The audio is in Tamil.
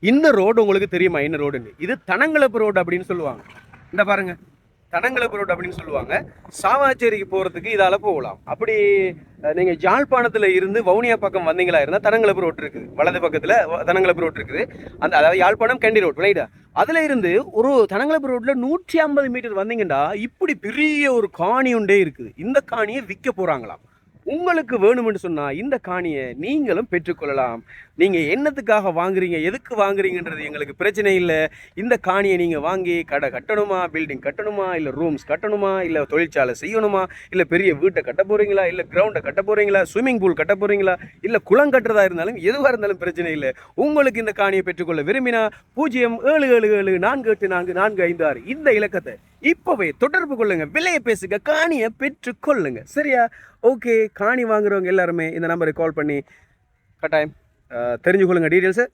இந்த ரோடு உங்களுக்கு தெரியுமா? என்ன ரோடுன்னு இது தனங்களப்பு ரோடு அப்படின்னு சொல்லுவாங்க. இந்த பாருங்க. தனங்களப்பு ரோடு அப்படின்னு சொல்லுவாங்க. சாவாச்சேரிக்கு போகிறதுக்கு இதால் போகலாம். அப்படி நீங்கள் ஜாழ்ப்பாணத்தில் இருந்து வவுனியா பக்கம் வந்தீங்களா இருந்தால் தனங்களப்பு ரோடு இருக்குது. வலது பக்கத்தில் வ- தனங்களப்பு ரோடு இருக்குது. அந்த அதாவது யாழ்ப்பாணம் கண்டி ரோடு ரைட்டா அதில் இருந்து ஒரு தனங்களப்பு ரோட்டில் நூற்றி ஐம்பது மீட்டர் வந்தீங்கன்னா இப்படி பெரிய ஒரு காணி ஒன்றே இருக்குது. இந்த காணியை விற்க போகிறாங்களாம் உங்களுக்கு வேணும்னு சொன்னால் இந்த காணியை நீங்களும் பெற்றுக்கொள்ளலாம். நீங்கள் என்னத்துக்காக வாங்குறீங்க எதுக்கு வாங்குறீங்கன்றது எங்களுக்கு பிரச்சனை இல்லை. இந்த காணியை நீங்கள் வாங்கி கடை கட்டணுமா பில்டிங் கட்டணுமா இல்லை ரூம்ஸ் கட்டணுமா இல்லை தொழிற்சாலை செய்யணுமா இல்லை பெரிய வீட்டை கட்ட போகிறீங்களா இல்லை கிரவுண்டை கட்ட போகிறீங்களா ஸ்விம்மிங் பூல் கட்ட போகிறீங்களா இல்லை குளம் கட்டுறதா இருந்தாலும் எதுவாக இருந்தாலும் பிரச்சனை இல்லை. உங்களுக்கு இந்த காணியை பெற்றுக்கொள்ள விரும்பினா பூஜ்ஜியம் ஏழு ஏழு ஏழு நான்கு எட்டு நான்கு நான்கு ஐந்து ஆறு இந்த இலக்கத்தை இப்போவே தொடர்பு கொள்ளுங்க விலையை பேசுங்க காணியை பெற்றுக்கொள்ளுங்க சரியா? ஓகே காணி வாங்குறவங்க எல்லாருமே இந்த நம்பருக்கு கால் பண்ணி கட்டாயம் தெரிஞ்சு கொள்ளுங்க டீட்டெயில்ஸை